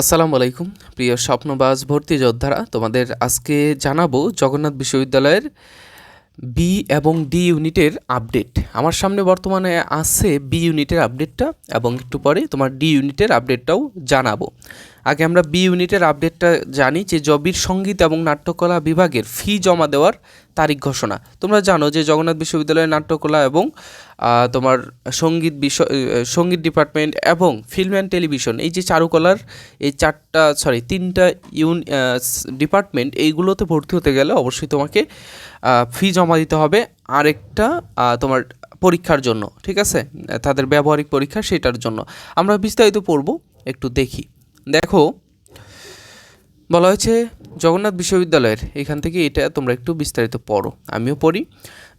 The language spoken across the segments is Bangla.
আসসালামু আলাইকুম। প্রিয় স্বপ্নবাজ ভর্তি যোদ্ধারা, তোমাদের আজকে জানাব জগন্নাথ বিশ্ববিদ্যালয়ের বি এবং ডি ইউনিটের আপডেট। আমার সামনে বর্তমানে আছে বি ইউনিটের আপডেটটা এবং একটু পরে তোমার ডি ইউনিটের আপডেটটাও জানাব। আগে আমরা বি ইউনিটের আপডেটটা জানি যে জবির সংগীত এবং নাট্যকলা বিভাগের ফি জমা দেওয়ার তারিখ ঘোষণা। তোমরা জানো যে জগন্নাথ বিশ্ববিদ্যালয়ের নাট্যকলা এবং তোমার সংগীত বিষয় সংগীত ডিপার্টমেন্ট এবং ফিল্ম অ্যান্ড টেলিভিশন এই যে চারুকলার এই চারটা সরি তিনটা ইউন ডিপার্টমেন্ট এইগুলোতে ভর্তি হতে গেলে অবশ্যই তোমাকে ফি জমা দিতে হবে আরেকটা তোমার পরীক্ষার জন্য, ঠিক আছে? তাদের ব্যবহারিক পরীক্ষা সেটার জন্য। আমরা বিস্তারিত পড়ব, একটু দেখি। দেখো, বলা হয়েছে জগন্নাথ বিশ্ববিদ্যালয়ের, এখান থেকে এটা তোমরা একটু বিস্তারিত পড়ো, আমিও পড়ি।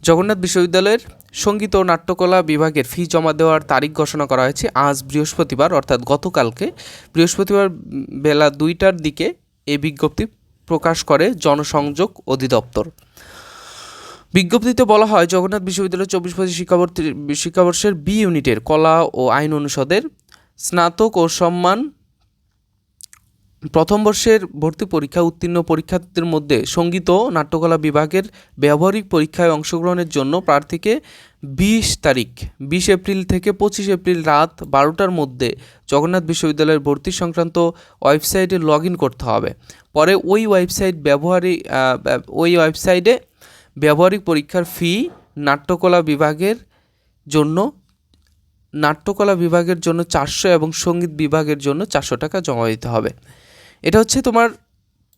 জগন্নাথ বিশ্ববিদ্যালয়ের সংগীত ও নাট্যকলা বিভাগের ফি জমা দেওয়ার তারিখ ঘোষণা করা হয়েছে আজ বৃহস্পতিবার, অর্থাৎ গতকালকে। বৃহস্পতিবার বেলা দুইটার দিকে এই বিজ্ঞপ্তি প্রকাশ করে জনসংযোগ অধিদপ্তর। বিজ্ঞপ্তিতে বলা হয়, জগন্নাথ বিশ্ববিদ্যালয় চব্বিশ পঁচিশ শিক্ষাবর্তী শিক্ষাবর্ষের বি ইউনিটের কলা ও আইন অনুষদের স্নাতক ও সম্মান প্রথম বর্ষের ভর্তি পরীক্ষা উত্তীর্ণ পরীক্ষার্থীদের মধ্যে সংগীত ও নাট্যকলা বিভাগের ব্যবহারিক পরীক্ষায় অংশগ্রহণের জন্য প্রার্থীকে বিশ তারিখ, বিশ এপ্রিল থেকে পঁচিশ এপ্রিল রাত বারোটার মধ্যে জগন্নাথ বিশ্ববিদ্যালয়ের ভর্তি সংক্রান্ত ওয়েবসাইটে লগ ইন করতে হবে। পরে ওই ওয়েবসাইট ব্যবহারিক ওই ওয়েবসাইটে ব্যবহারিক পরীক্ষার ফি নাট্যকলা বিভাগের জন্য, নাট্যকলা বিভাগের জন্য চারশো এবং সংগীত বিভাগের জন্য চারশো টাকা জমা দিতে হবে। এটা হচ্ছে তোমার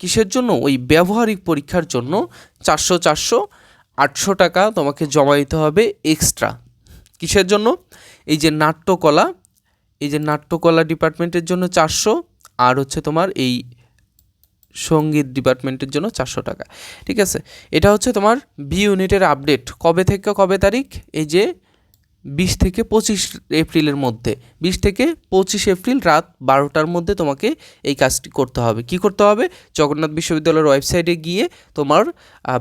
কিসের জন্য? ওই ব্যবহারিক পরীক্ষার জন্য চারশো চারশো আটশো টাকা তোমাকে জমা দিতে হবে এক্সট্রা কিসের জন্য? এই যে নাট্যকলা, এই যে নাট্যকলা ডিপার্টমেন্টের জন্য চারশো আর হচ্ছে তোমার এই সংগীত ডিপার্টমেন্টের জন্য চারশো টাকা। ঠিক আছে? এটা হচ্ছে তোমার বি ইউনিটের আপডেট কবে থেকে কবে তারিখ? এই যে বিশ থেকে পঁচিশ এপ্রিলের মধ্যে। বিশ থেকে পঁচিশ এপ্রিল রাত বারোটার মধ্যে তোমাকে এই কাজটি করতে হবে। কি করতে হবে? জগন্নাথ বিশ্ববিদ্যালয়ের ওয়েবসাইটে গিয়ে তোমার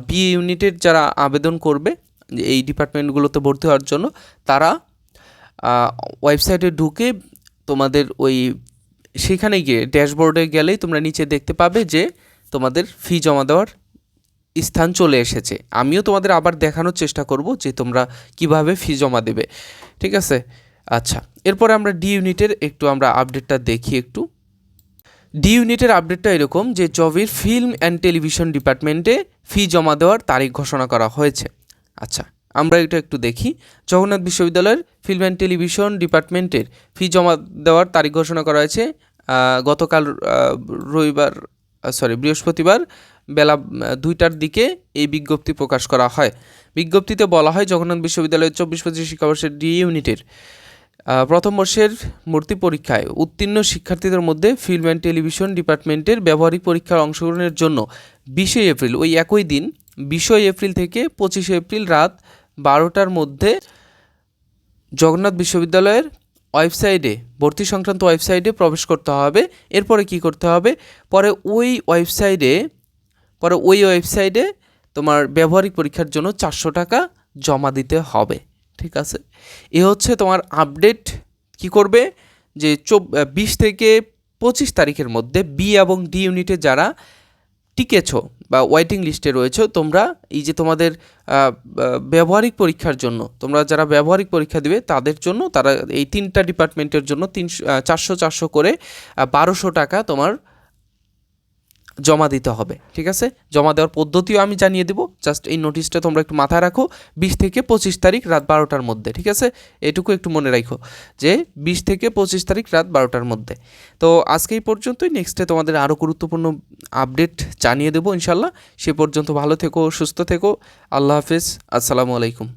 বি ইউনিটের যারা আবেদন করবে, এই ডিপার্টমেন্টগুলোতে ভর্তি হওয়ার জন্য, তারা ওয়েবসাইটে ঢুকে তোমাদের ওই, সেখানে গিয়ে ড্যাশবোর্ডে গেলেই তোমরা নিচে দেখতে পাবে যে তোমাদের ফি জমা দেওয়ার স্থান চলে এসেছে। আমিও তোমাদের আবার দেখানোর চেষ্টা করব যে তোমরা কীভাবে ফি জমা দেবে। ঠিক আছে? আচ্ছা এরপরে আমরা ডি ইউনিটের একটু আমরা আপডেটটা দেখি একটু। ডি ইউনিটের আপডেটটা এরকম যে জবির ফিল্ম অ্যান্ড টেলিভিশন ডিপার্টমেন্টে ফি জমা দেওয়ার তারিখ ঘোষণা করা হয়েছে। আচ্ছা আমরা এটা একটু দেখি। জগন্নাথ বিশ্ববিদ্যালয়ের ফিল্ম অ্যান্ড টেলিভিশন ডিপার্টমেন্টের ফি জমা দেওয়ার তারিখ ঘোষণা করা হয়েছে গতকাল রবিবার সরি বৃহস্পতিবার বেলা দুইটার দিকে এই বিজ্ঞপ্তি প্রকাশ করা হয়। বিজ্ঞপ্তিতে বলা হয়, জগন্নাথ বিশ্ববিদ্যালয়ের চব্বিশ পঁচিশ শিক্ষাবর্ষের ডি ইউনিটের প্রথম বর্ষের ভর্তি পরীক্ষায় উত্তীর্ণ শিক্ষার্থীদের মধ্যে ফিল্ম অ্যান্ড টেলিভিশন ডিপার্টমেন্টের ব্যবহারিক পরীক্ষার অংশগ্রহণের জন্য বিশে এপ্রিল, ওই একই দিন, বিশই এপ্রিল থেকে পঁচিশে এপ্রিল রাত বারোটার মধ্যে জগন্নাথ বিশ্ববিদ্যালয়ের ওয়েবসাইটে, ভর্তি সংক্রান্ত ওয়েবসাইটে প্রবেশ করতে হবে। এরপরে কি করতে হবে? পরে ওই ওয়েবসাইটে পরে ওই ওয়েবসাইটে তোমার ব্যবহারিক পরীক্ষার জন্য চারশো টাকা জমা দিতে হবে, ঠিক আছে? এ হচ্ছে তোমার আপডেট কি করবে? যে চব বিশ থেকে পঁচিশ তারিখের মধ্যে বি এবং ডি ইউনিটে যারা টিকেছো বা ওয়েটিং লিস্টে রয়েছে, তোমরা এই যে তোমাদের ব্যবহারিক পরীক্ষার জন্য, তোমরা যারা ব্যবহারিক পরীক্ষা দিবে, তাদের জন্য তারা এই তিনটা ডিপার্টমেন্টের জন্য তিনশো চারশো চারশো করে বারোশো টাকা তোমার জমা দিতে হবে, ঠিক আছে? জমা দেওয়ার পদ্ধতিও আমি জানিয়ে দেবো। জাস্ট এই নোটিশটা তোমরা একটু মাথায় রাখো, বিশ থেকে পঁচিশ তারিখ রাত বারোটার মধ্যে, ঠিক আছে? এটুকু একটু মনে রাখো যে বিশ থেকে পঁচিশ তারিখ রাত বারোটার মধ্যে। তো আজকে এই পর্যন্তই। নেক্সটে তোমাদের আরও গুরুত্বপূর্ণ আপডেট জানিয়ে দেবো ইনশাল্লাহ। সে পর্যন্ত ভালো থেকো, সুস্থ থেকো। আল্লাহ হাফেজ। আসসালামু আলাইকুম।